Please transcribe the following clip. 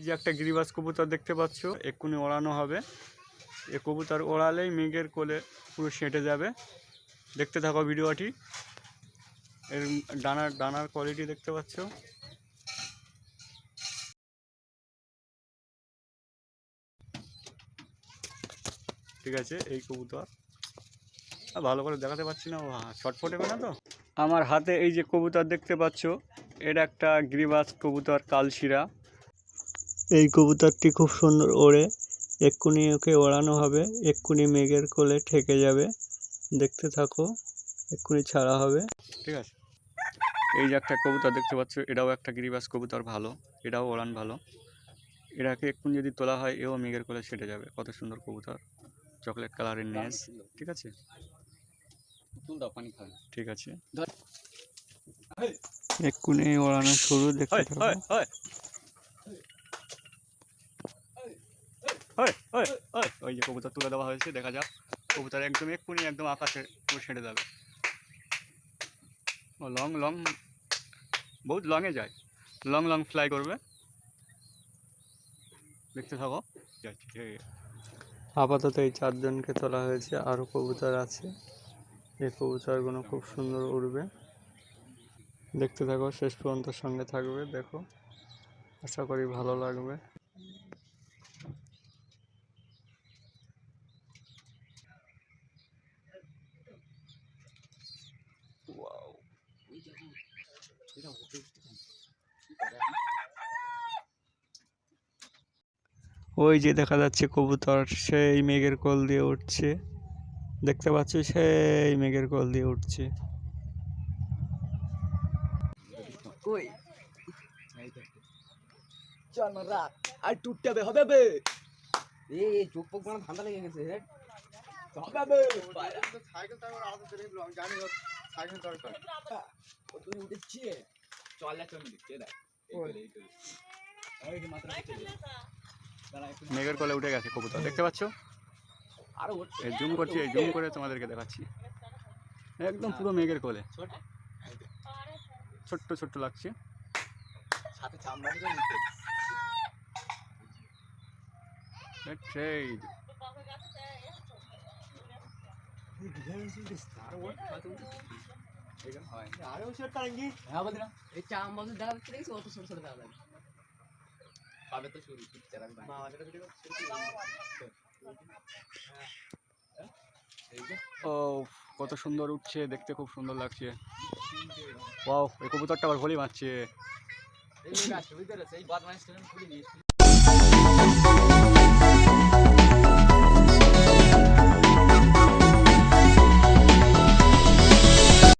এই যে একটা গিরিবাজ কবুতর দেখতে পাচ্ছ, এক্ষুনি ওড়ানো হবে। এ কবুতর ওড়ালেই মেঘের কোলে পুরো সেঁটে যাবে। দেখতে থাকো ভিডিওটি। এর ডানার ডানার কোয়ালিটি দেখতে পাচ্ছ। ঠিক আছে, এই কবুতর। ভালো করে দেখাতে পারছি না, ও ছটফট না তো? আমার হাতে এই যে কবুতর দেখতে পাচ্ছ এটা একটা গিরিবাজ কবুতর কালশিরা। এই কবুতরটি খুব সুন্দর ওড়ে। এক্ষুনি ওকে ওড়ানো হবে। এক্ষুনি মেঘের কোলে ঠেকে যাবে। দেখতে থাকো এক্ষুনি ছাড়া হবে। ঠিক আছে। এই যে একটা কবুতর দেখতে পাচ্ছ এটাও একটা গিরিবাজ কবুতর ভালো এটাও ওড়ান ভালো। এটাকে এক্ষুনি যদি তোলা হয় এও মেঘের কোলে সেটে যাবে। কত সুন্দর কবুতর। চকলেট কালারের নেস। ঠিক আছে? ঠিক আছে। এক্ষুনি ওড়ানো শুরু দেখতে থাকো ওই, ওই, ওই, যে কবুতর তুলে দেওয়া হয়েছে দেখা যাক। কবুতর একদম এক্ষুনি একদম আকাশে পুরো ছেড়ে যাবে। ও লং লং বহুত লংয়ে যায়। লং লং ফ্লাই করবে। দেখতে থাকো। আপাতত এই চারজনকে তোলা হয়েছে আরও কবুতর আছে। এই কবুতরগুলো খুব সুন্দর উড়বে। দেখতে থাকো শেষ পর্যন্ত সঙ্গে থাকবে দেখো। আশা করি ভালো লাগবে। ওই যে দেখা যাচ্ছে কবুতর সেই মেঘের কোল দিয়ে উঠছে। দেখতে পাচ্ছ সেই মেঘের কোল দিয়ে উঠছে। কই? চল না আর টুটতে হবে হবে বে এ চোখ পোক মানে ঠান্ডা লেগে গেছে হেড হবে বে সাইকেল তো আলাদা করে আমি জানি সাইকেল দরকার। ও তুই উঠেছি? মেঘের কলে উঠে গেছে কবুতর, দেখতে পাচ্ছ? জুম করছি জুম করে তোমাদেরকে দেখাচ্ছি। একদম পুরো মেঘের কোলে। ছোট ছোট্ট ছোট্ট লাগছে। ও হ্যাঁ। ও কত সুন্দর উঠছে দেখতে খুব সুন্দর লাগছে। ওয়াও এই কবুতরটা আবার ভলি মারছে।